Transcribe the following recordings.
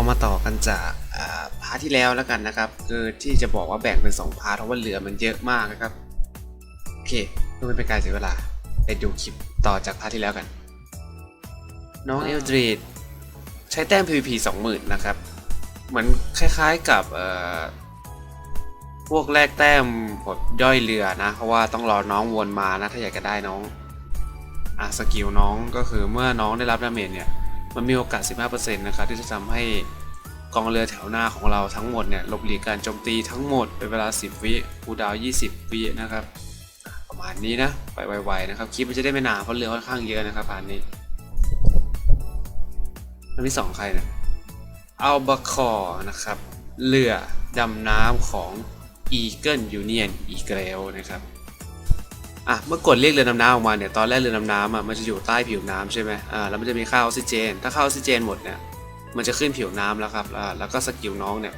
เรามาต่อกันจากอ่าพาร์ทที่แล้วแล้วกันนะครับ คือที่จะบอกว่าแบ่งเป็นสองพาร์ทเพราะว่าเหลือมันเยอะมากนะครับ โอเคเพื่อไม่เป็นการเสียเวลาไปดูคลิปต่อจากพาร์ทที่แล้วกัน น้องเอลดรีดใช้แต้ม PVP 20,000นะครับ เหมือนคล้ายๆกับเอ่อพวกแลกแต้มผลย่อยเรือนะ เพราะว่าต้องรอน้องวนมานะ ถ้าอยากจะได้น้องอะสกิลน้องก็คือเมื่อน้องได้รับดาเมจเนี่ย มันมีโอกาส 15%นะครับที่จะทำให้กองเรือแถวหน้าของเราทั้งหมดเนี่ยหลบหลีกการโจมตีทั้งหมดเป็นเวลา 10 วิคูดาว 20 วินะครับ ประมาณนี้นะไปไวๆนะครับคลิปมันจะได้ไม่นานเพราะเรือค่อนข้างเยอะนะครับพานนี้อันที่สองใครนี่ยอัลบาคอนะครับเรือดำน้ำของ Eagle Union อีกแล้วนะครับ อะเมื่อกดเรียกเรือดำน้ำออกมาเนี่ยตอนแรกเรือดำน้ำอะมันจะอยู่ใต้ผิวน้ำใช่ไหมอ่าแล้วมันจะมีค่าออกซิเจน ถ้าค่าออกซิเจนหมดเนี่ยมันจะขึ้นผิวน้ำแล้วครับอ่าแล้วก็สกิลน้องเนี่ย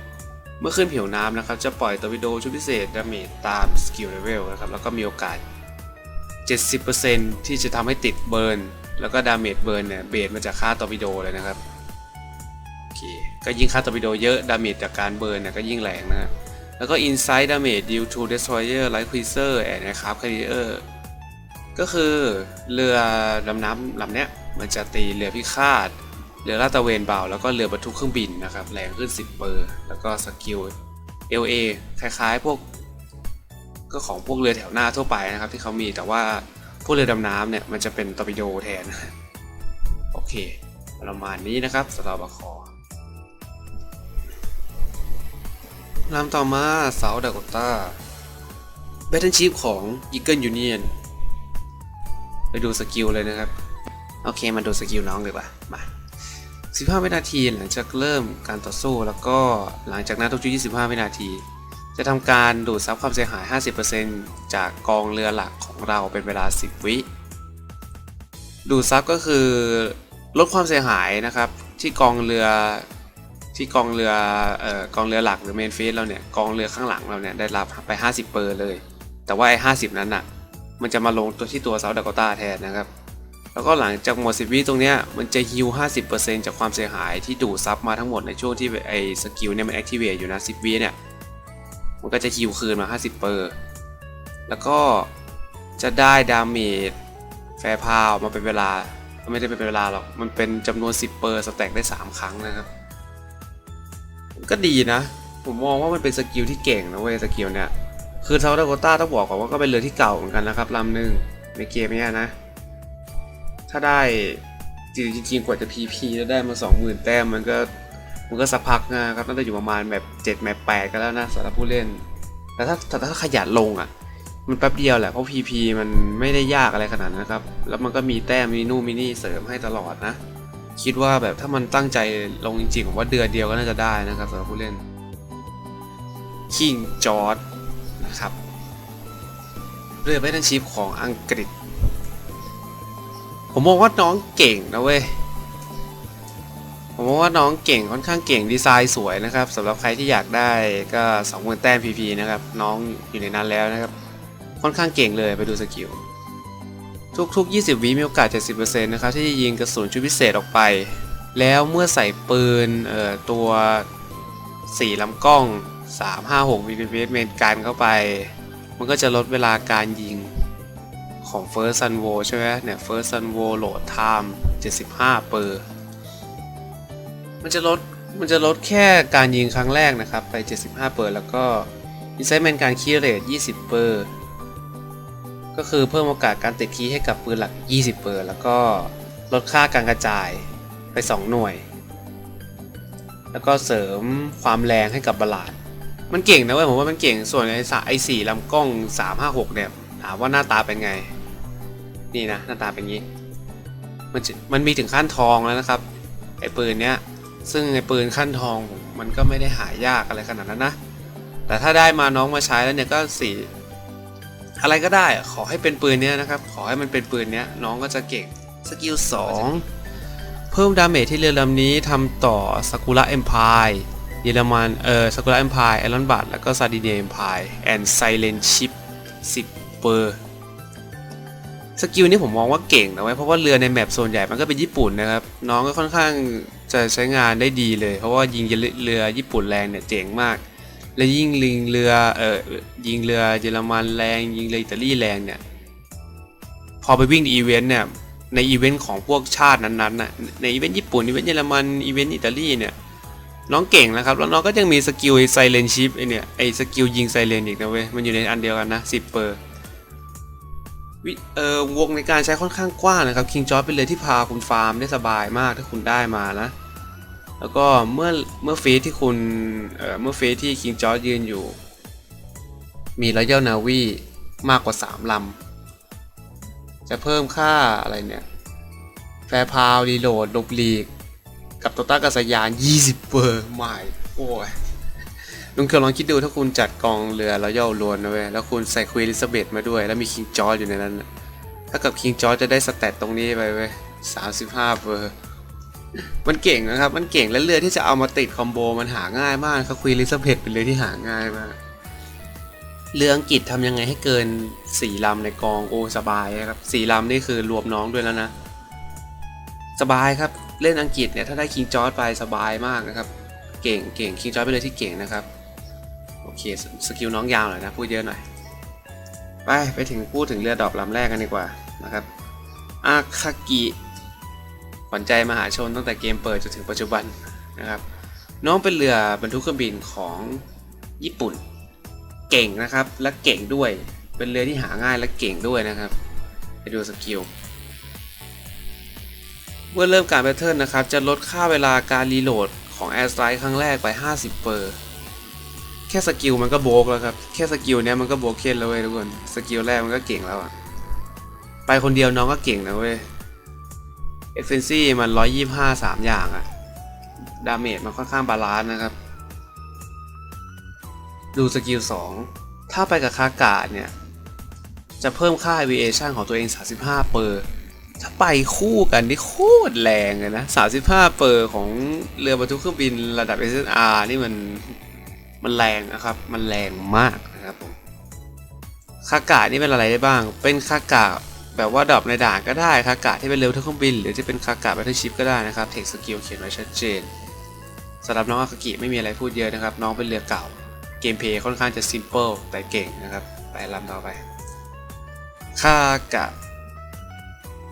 เมื่อขึ้นผิวน้ำนะครับจะปล่อยตอร์ปิโดชุดพิเศษดาเมจตามสกิลเลเวลนะครับแล้วก็มีโอกาส 70%ที่จะทำให้ติดเบิร์นแล้วก็ดาเมจเบิร์นเนี่ยเบสมาจากค่าตอร์ปิโดเลยนะครับโอเคก็ยิ่งค่าตอร์ปิโดเยอะดาเมจจากการเบิร์นเนี่ยก็ยิ่งแรงนะครับ แล้วก็ Inside Damage due to Destroyer Light Cruiser and Aircraft Carrier ก็คือเรือดำน้ำลำเนี้ยมันจะตีเรือพิฆาต เรือลาดตระเวนเบา แล้วก็เรือบรรทุกเครื่องบินนะครับ แรงขึ้น 10 เปอร์ แล้วก็สกิล LA คล้ายๆ พวก ก็ของพวกเรือแถวหน้าทั่วไปนะครับ ที่เขามีแต่ว่าพวกเรือดำน้ำเนี่ยมันจะเป็นตอร์ปิโดแทน โอเค ประมาณนี้นะครับสำหรับคอ ลำต่อมาเซาดากตาแบทเทิลชีฟของ Eagle Union ไปดูสกิลเลยนะครับ โอเคมาดูสกิลน้องเลยป่ะมา15 วินาทีหลังจากเริ่มการต่อสู้แล้วก็หลังจากนั้นทุกชุด25 วินาที จะทำการดูดซับความเสียหาย 50%จากกองเรือหลักของเราเป็นเวลา 10 วิ ดูดซับก็คือลดความเสียหายนะครับ ที่กองเรือ ที่กองเรือเอ่อกองเรือหลักหรือเมนเฟสเราเนี่ยกองเรือข้างหลังเราเนี่ยได้รับไป 50 เปอร์เลย แต่ว่าไอ้50นั้นอะมันจะมาลงตัวที่ตัวเซาท์ดากตาแทนนะครับ แล้วก็หลังจากหมด10วิตรงเนี้ยมันจะฮิว50%จากความเสียหายที่ดูดซับมาทั้งหมดในช่วงที่ไอ้สกิลเนี่ยมันแอคทีเวตอยู่นะ10วิเนี่ยมันก็จะฮิวคืนมา 50 เปอร์ แล้วก็จะได้ดาเมจแฟร์พาวมาเป็นเวลา ไม่ได้เป็นเวลาหรอก มันเป็นจำนวน 10 เปอร์สแต็กได้ 3 ครั้งนะครับ ก็ดีนะ ผมมองว่ามันเป็นสกิลที่เก่งนะเว้ยสกิลเนี่ย คือเทาดาโกต้าต้องบอกก่อนว่าก็เป็นเรือที่เก่าเหมือนกันนะครับลำหนึ่งในเกมเนี้ยนะ ถ้าได้จริงๆกว่าจะ PP แล้วได้มา20,000แต้มมันก็มันก็สักพักนะครับน่าจะอยู่ประมาณแบบ 7 แมป8ก็แล้วนะสำหรับผู้เล่น แต่ถ้าแต่ถ้าขยันลงอะ มันแป๊บเดียวแหละเพราะ PP มันไม่ได้ยากอะไรขนาดนั้นนะครับ แล้วมันก็มีแต้มมินู่มินี่เสริมให้ตลอดนะ คิดว่าแบบถ้ามันตั้งใจลงจริงๆผมว่าเดือนเดียวก็น่าจะได้นะครับสำหรับผู้เล่น King George นะครับเรือแบทเทิลชิพของอังกฤษ ผมมองว่าน้องเก่งนะเว้ยผมมองว่าน้องเก่งค่อนข้างเก่งดีไซน์สวยนะครับสำหรับใครที่อยากได้ก็20,000แต้ม PP นะครับน้องอยู่ในนั้นแล้วนะครับ ค่อนข้างเก่งเลยไปดูสกิล ทุกๆ 20 วิมีโอกาส 70%นะครับที่จะยิงกระสุนชุดพิเศษออกไป แล้วเมื่อใส่ปืนเอ่อตัว 4ลำกล้อง 356 VPS เมนกันเข้าไป มันก็จะลดเวลาการยิงของ First Sun w o ใช่ไหมเนี่ย First Sun w o Load Time 75เปอร์มันจะลดมันจะลดแค่การยิงครั้งแรกนะครับ ไป 75เปอร์แล้วก็ Incitement การคีย์เรท20เปอร์ ก็คือเพิ่มโอกาสการติดคีย์ให้กับปืนหลัก 20เปอร์แล้วก็ลดค่าการกระจายไป 2 หน่วย แล้วก็เสริมความแรงให้กับบลาด มันเก่งนะเว้ยผมว่ามันเก่งส่วนไอ้สไอ้สี่ลำกล้อง 356 เนี่ยถามว่าหน้าตาเป็นไง นี่นะหน้าตาเป็นงี้ มันมันมีถึงขั้นทองแล้วนะครับไอ้ปืนเนี้ยซึ่งไอ้ปืนขั้นทองมันก็ไม่ได้หายากอะไรขนาดนั้นนะแต่ถ้าได้มาน้องมาใช้แล้วเนี่ยก็สี่ อะไรก็ได้ขอให้เป็นปืนเนี้ยนะครับ ขอให้มันเป็นปืนเนี้ยน้องก็จะเก่งสกิล2 เพิ่มดาเมจที่เรือลำนี้ทำต่อสกุระเอ็มพายเยอรมันเอ่อสกุระเอ็มพายไอรอนบัตแล้วก็ซาดิเนียเอ็มพายแอนด์ไซเลนชิป10เปอร์สกิลนี้ผมมองว่าเก่งนะเว้ยเพราะว่าเรือในแมปโซนใหญ่มันก็เป็นญี่ปุ่นนะครับ น้องก็ค่อนข้างจะใช้งานได้ดีเลย เพราะว่ายิงเรือญี่ปุ่นแรงเนี่ยเจ๋งมาก และยิ่งลิงเรือเอ่อยิงเรือเยอรมันแรง ยิงเรืออิตาลีแรงเนี่ยพอไปวิ่งในอีเวนต์เนี่ยในอีเวนต์ของพวกชาตินั้นๆน่ะในอีเวนต์ญี่ปุ่นอีเวนต์เยอรมันอีเวนต์อิตาลีเนี่ยน้องเก่งนะครับแล้วน้องก็ยังมีสกิลไซเลนชิปไอเนี่ยไอสกิลยิงไซเลนอีกนะเว้ยมันอยู่ในอันเดียวกันนะ10เปอร์วิเออวงในการใช้ค่อนข้างกว้างนะครับคิงจอร์ดเป็นเรือที่พาคุณฟาร์มได้สบายมากถ้าคุณได้มานะ แล้วก็เมื่อเมื่อเฟสที่คุณเอ่อเมื่อเฟสที่คิงจอร์ดยืนอยู่ มีร o ยัลนาวีมากกว่า 3 ลำ จะเพิ่มค่าอะไรเนี่ย แฟร์พาวรีโหลดลบลีก กับโตต้ากัสยาน 20 เปอร์ใหม่โอ้ยลุงเคยลองคิดดูถ้าคุณจัดกองเรือร o ยัลลวนนะเว้ย แล้วคุณใส่ควีนลิซาเบธมาด้วย แล้วมีคิงจอร์ดอยู่ในนั้น ถ้ากับคิงจอร์ดจะได้สเตตตรงนี้ไปเว้ย35เปอร์ มันเก่งนะครับ มันเก่งและเรือที่จะเอามาติดคอมโบมันหาง่ายมากครับควีนลิซเบธเป็นเรือที่หาง่ายมาก เรืออังกฤษทำยังไงให้เกิน4ลำในกองโอสบายครับ4ลำนี่คือรวมน้องด้วยแล้วนะ สบายครับเล่นอังกฤษเนี่ยถ้าได้คิงจอร์ดไปสบายมากนะครับ เก่งเก่งคิงจอร์ดเป็นเรือที่เก่งนะครับ โอเคสสกิลน้องยาวหน่อยนะพูดเยอะหน่อย ไปไปถึงพูดถึงเรือดอกลำแรกกันดีกว่านะครับอาคากิ ขวัญใจมหาชนตั้งแต่เกมเปิดจนถึงปัจจุบันนะครับ น้องเป็นเรือบรรทุกเครื่องบินของญี่ปุ่น เก่งนะครับและเก่งด้วย เป็นเรือที่หาง่ายและเก่งด้วยนะครับ ไปดูสกิลเมื่อเริ่มการแพทเทิร์นนะครับ จะลดค่าเวลาการรีโหลดของ Air Strike ครั้งแรกไป 50เปอร์แค่สกิลมันก็โบกแล้วครับ แค่สกิลเนี้ยมันก็โบกเคนแล้วเว้ยทุกคน สกิลแรกมันก็เก่งแล้วอะไปคนเดียวน้องก็เก่งนะเว้ย เอฟเฟนซี่มัน125 3อย่างอะดาเมจมันค่อนข้างบาลานซ์นะครับ ดูสกิล2ถ้าไปกับคากาดเนี่ย จะเพิ่มค่า aviation ของตัวเอง 35 เปอร์ ถ้าไปคู่กันนี่โคตรแรงเลยนะ 35 เปอร์ของเรือบรรทุกเครื่องบินระดับ SSR นี่มันมันแรงนะครับ มันแรงมากนะครับผมคากานี่เป็นอะไรได้บ้าง เป็นคากา แบบว่าดรอปในด่านก็ได้คากาที่เป็นเร็วเท่าเครื่องบิน หรือจะเป็นคากาแบทเทิลชิพก็ได้นะครับเทคสกิลเขียนไว้ชัดเจนสำหรับน้องอาคากิไม่มีอะไรพูดเยอะนะครับ น้องเป็นเรือเก่า เกมเพย์ค่อนข้างจะซิมเ l ิลแต่เก่งนะครับไปลำต่อไปคากะ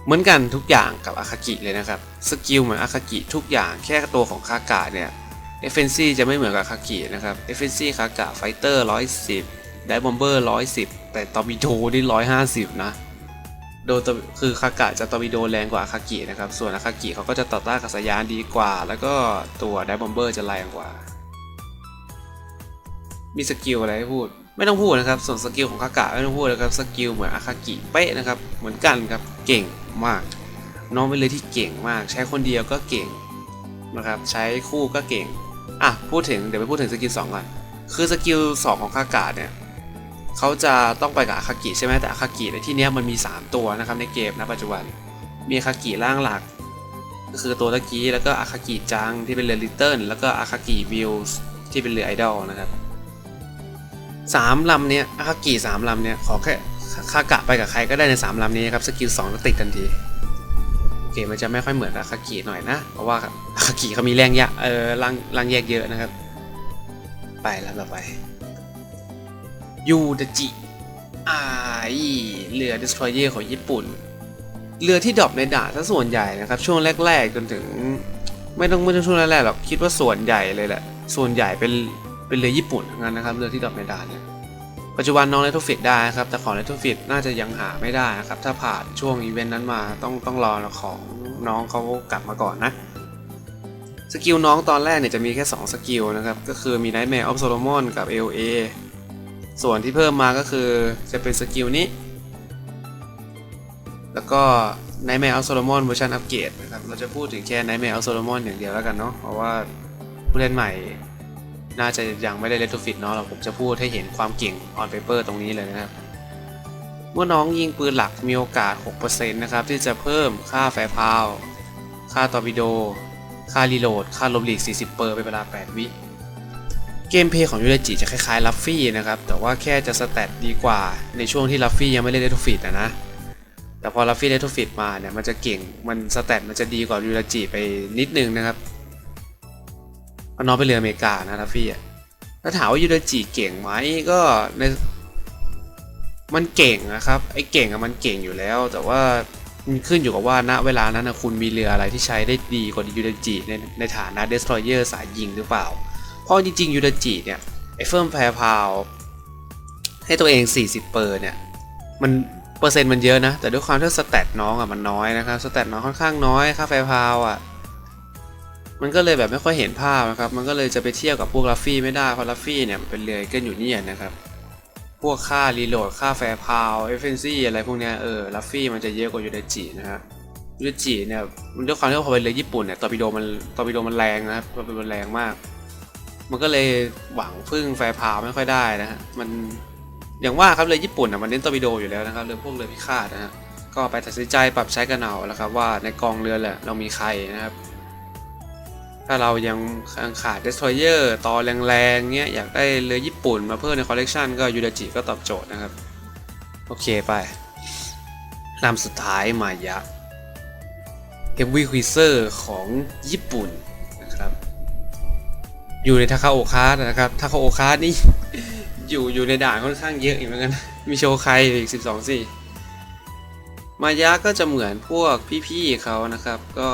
เหมือนกันทุกอย่างกับอาคากิเลยนะครับสกิลเหมือนอาคากิทุกอย่างแค่ตัวของคากะเนี่ยเอฟเฟนซีจะไม่เหมือนกับคากินะครับเอฟเฟนซีคากะไฟเตอร์110ไดบอมเบอร์110 แต่ตอร์ปิโดนี่150 นะ โดนตอคือคากะจะตอร์ปิโดแรงกว่าอาคากินะครับ ส่วนอาคากิเขาก็จะต่อต้านกับสายานดีกว่า แล้วก็ตัวไดบอมเบอร์จะแรงกว่า มีสกิลอะไรให้พูด ไม่ต้องพูดนะครับ ส่วนสกิลของคากะไม่ต้องพูดนะครับสกิลเหมือนอาคากิเป๊ะนะครับ เหมือนกันครับ เก่งมาก น้องเป็นเลยที่เก่งมาก ใช้คนเดียวก็เก่งนะครับ ใช้คู่ก็เก่ง อะ พูดถึง เดี๋ยวไปพูดถึงสกิล2ก่อน คือสกิล2ของคากาเนี่ย เขาจะต้องไปกับอาคากิใช่ไหมแต่อาคากิในที่นี้มันมี 3 ตัวนะครับในเกมนะปัจจุบัน มีอาคากิร่างหลัก ก็คือตัวตะกี้แล้วก็อาคากิจังที่เป็นเรือลิตเติ้ลแล้วก็อาคากิวิลส์ที่เป็นเรือไอดอลนะครับสามลำเนี้ยอาคากิสามลำเนี้ยขอแค่คากะไปกับใครก็ได้ในสามลำนี้ครับสกิลสองแล้วติดทันทีโอเคมันจะไม่ค่อยเหมือนอาคากิหน่อยนะ เพราะว่าอาคากิเขามีแรงยะเออรังรังแยกเยอะนะครับ ไปแล้วต่อไป ยูดจิอายเรือ destroyer ของญี่ปุ่น เรือที่ดรอปในด่านซะส่วนใหญ่นะครับ ช่วงแรก ๆ จนถึง ไม่ต้องไม่ต้องช่วงแรกๆหรอกคิดว่าส่วนใหญ่เลยแหละ ส่วนใหญ่เป็นเป็นเรือญี่ปุ่นทั้งนั้นนะครับเรือที่ดรอปในด่านเนี่ยปัจจุบันน้องเลทฟิตได้ครับ แต่ของเลทฟิตน่าจะยังหาไม่ได้นะครับ ถ้าผ่านช่วงอีเวนต์นั้นมาต้องต้องรอของน้องเขากลับมาก่อนนะสกิลน้องตอนแรกเนี่ยจะมีแค่ 2 สกิลนะครับ ก็คือมี Nightmare of Solomon กับ LA ส่วนที่เพิ่มมาก็คือจะเป็นสกิลนี้ แล้วก็ Nightmare of Solomon เวอร์ชันอัปเกรดนะครับเราจะพูดถึงแค่ Nightmare of Solomon อย่างเดียวแล้วกันเนาะเพราะว่าผู้เล่นใหม่น่าจะยังไม่ได้เลตฟิตเนาะเราผมจะพูดให้เห็นความเก่ง on paper ตรงนี้เลยนะครับ เมื่อน้องยิงปืนหลักมีโอกาส 6%นะครับ ที่จะเพิ่มค่าแฟร์พาว ค่าตอร์ปิโด ค่ารีโหลด ค่าลบหลีก 40 เปอร์เป็นเวลา 8 วิ เกมเพลย์ของยูเรจิจะคล้ายๆลัฟฟี่นะครับ แต่ว่าแค่จะสแตทดีกว่าในช่วงที่ลัฟฟี่ยังไม่เล่นเลตฟิตนะนะ แต่พอลัฟฟี่เลตฟิตมาเนี่ยมันจะเก่ง มันสแตทมันจะดีกว่ายูเรจิไปนิดนึงนะครับเอาน้องไปเรืออเมริกานะทัฟฟี่อะถ้าถามว่ายูดาจิเก่งไหมก็ในมันเก่งนะครับไอ้เก่งอะมันเก่งอยู่แล้ว แต่ว่ามันขึ้นอยู่กับว่าณเวลานั้นนะคุณมีเรืออะไรที่ใช้ได้ดีกว่ายูดาจิในในฐานะเดสทรอยเออร์สายยิงหรือเปล่า ราะจริงๆยูดาจิเนี่ยไอ้เฟิร์มแพรพาวให้ตัวเอง 40 เปอร์เนี่ยมันเปอร์เซ็นต์มันเยอะนะ แต่ด้วยความที่สแตทน้องอะมันน้อยนะครับสแตทน้องค่อนข้างน้อยค่าแฟร์พาวอะมันก็เลยแบบไม่ค่อยเห็นภาพนะครับ มันก็เลยจะไปเทียบกับพวกลัฟฟี่ไม่ได้เพราะลัฟฟี่เนี่ยมันเป็นเรือเกินอยู่เนี่ยนะครับพวกค่ารีโหลดค่าแฟร์พาวเอฟเฟนซี่อะไรพวกเนี้ยเออลัฟฟี่มันจะเยอะกว่ายูเดจินะครับยูเดจิเนี่ยด้วยความที่ว่าพอเป็นเรือญี่ปุ่นเนี่ยตอร์ปิโดมันตอร์ปิโดมันแรงนะครับตอร์ปิโดมันแรงมาก มันก็เลยหวังพึ่งแฟร์พาวไม่ค่อยได้นะฮะมันอย่างว่าครับเรือญี่ปุ่นอะมันเน้นตอร์ปิโดอยู่แล้วนะครับเรือพวกเรือพิฆาตนะฮะก็ไปตัดสินใจปรับใช้กันเอาแล้วครับว่าในกองเรือแหละเรามีใครนะครับ ถ้าเรายังขาด destroyer ต่อแรงๆเงี้ยอยากได้เรือญี่ปุ่นมาเพิ่มในคอลเลกชันก็ยูดาจิก็ตอบโจทย์นะครับ โอเคไปลำสุดท้ายมายะ Heavy Cruiser ของญี่ปุ่น อยู่ในทาคาโอคาร์นะครับทาคาโอคานี่อยู่อยู่ในด่านค่อนข้างเยอะอีกเหมือนกันมีโชว์ใครอีก12สี่มายะก็จะเหมือนพวกพี่ๆเขานะครับ ก็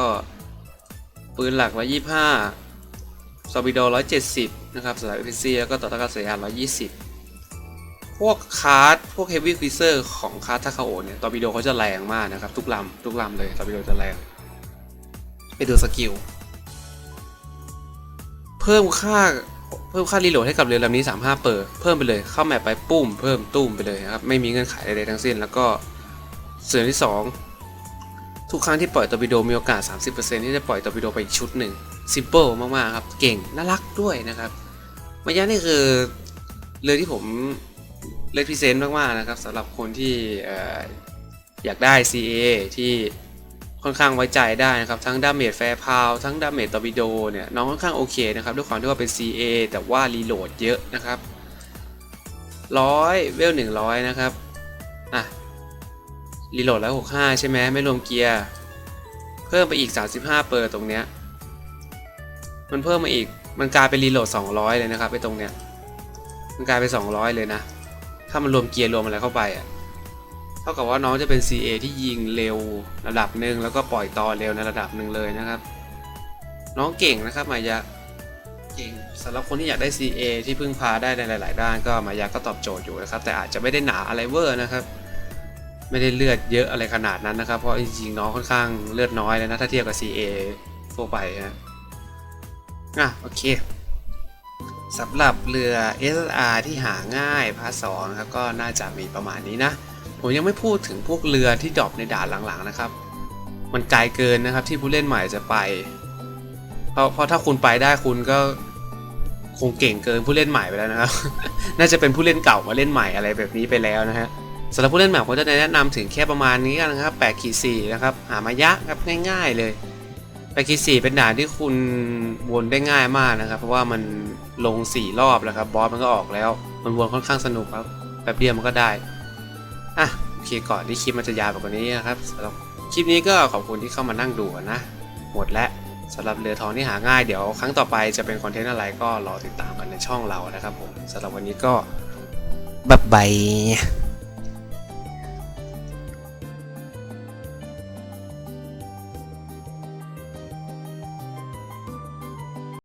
ปืนหลักร้อยยี่ห้าซอบิโด170นะครับสำหรับ APC แล้วก็ต่อต้านการเสียหาย120พวกคาร์ดพวกเฮฟวี่ควิเซอร์ของคาร์ดทาคาโอเนี่ยตอร์ปิโดเขาจะแรงมากนะครับ ทุกลำทุกลำเลยตอร์ปิโดจะแรง ไปดูสกิล เพิ่มค่าเพิ่มค่ารีโหลดให้กับเรือลำนี้ 35 เปอร์เพิ่มไปเลยเข้าแมปไปปุ้มเพิ่มตุ้มไปเลยนะครับไม่มีเงื่อนไขใดๆทั้งสิ้น แล้วก็ส่วนที่ 2 ทุกครั้งที่ปล่อยตอร์ปิโดมีโอกาส 30%ที่จะปล่อยตอร์ปิโดไปอีกชุดหนึ่งซิมเปิลมากๆครับเก่งน่ารักด้วยนะครับมายานี่คือเรือที่ผมเลดพิเศษมากๆนะครับสำหรับคนที่อออยากได้ CA ที่ ค่อนข้างไว้ใจได้นะครับ ทั้งดาเมจแฟร์พาวทั้งดาเมจตอร์ปิโดเนี่ยน้องค่อนข้างโอเคนะครับ ด้วยความที่ว่าเป็น CA แต่ว่ารีโหลดเยอะนะครับร้อยเวลหนึ่งร้อยนะครับอะรีโหลดแล้ว65ใช่ไหมไม่รวมเกียร์ เพิ่มไปอีก 35 เปอร์ตรงเนี้ยมันเพิ่มมาอีกมันกลายเป็นรีโหลด200 เลยนะครับไปตรงเนี้ยมันกลายเป็น200 เลยนะ ถ้ามันรวมเกียร์รวมอะไรเข้าไปอะ ท่ากับว่าน้องจะเป็น CA ที่ยิงเร็วระดับหนึ่งแล้วก็ปล่อยต่อเร็วในระดับหนึ่งเลยนะครับ น้องเก่งนะครับมายะเก่งสำหรับคนที่อยากได้ CA ที่พึ่งพาได้ในหลาย ๆ ด้านก็มายะก็ตอบโจทย์อยู่นะครับ แต่อาจจะไม่ได้หนาอะไรเวอร์นะครับ ไม่ได้เลือดเยอะอะไรขนาดนั้นนะครับ เพราะจริงๆน้องค่อนข้างเลือดน้อยเลยนะถ้าเทียบกับ CA ทั่วไปนะอะโอเคสำหรับเรือ SR ที่หาง่ายพาร์ทสองครับก็น่าจะมีประมาณนี้นะ ผมยังไม่พูดถึงพวกเรือที่ดรอปในด่านหลังๆนะครับ มันไกลเกินนะครับที่ผู้เล่นใหม่จะไป เพราะเพราะถ้าคุณไปได้คุณก็คงเก่งเกินผู้เล่นใหม่ไปแล้วนะครับ น่าจะเป็นผู้เล่นเก่ามาเล่นใหม่อะไรแบบนี้ไปแล้วนะฮะสำหรับผู้เล่นใหม่ผมจะแนะนำถึงแค่ประมาณนี้กันนะครับ8ขีด4นะครับ หามายะครับง่าย ๆ เลย8ขีด4เป็นด่านที่คุณวนได้ง่ายมากนะครับ เพราะว่ามันลง 4 รอบแล้วครับ บอสมันก็ออกแล้ว มันวนค่อนข้างสนุกครับแป๊บเดียวมันก็ได้ อะโอเคก่อนที่คลิปมันจะยาวกว่านี้นะครับสำหรับคลิปนี้ก็ขอบคุณที่เข้ามานั่งดูนะ หมดแล้วสำหรับเรือทองที่หาง่ายเดี๋ยวครั้งต่อไปจะเป็นคอนเทนต์อะไรก็รอติดตามกันในช่องเรานะครับผมสำหรับวันนี้ก็บ๊ายบาย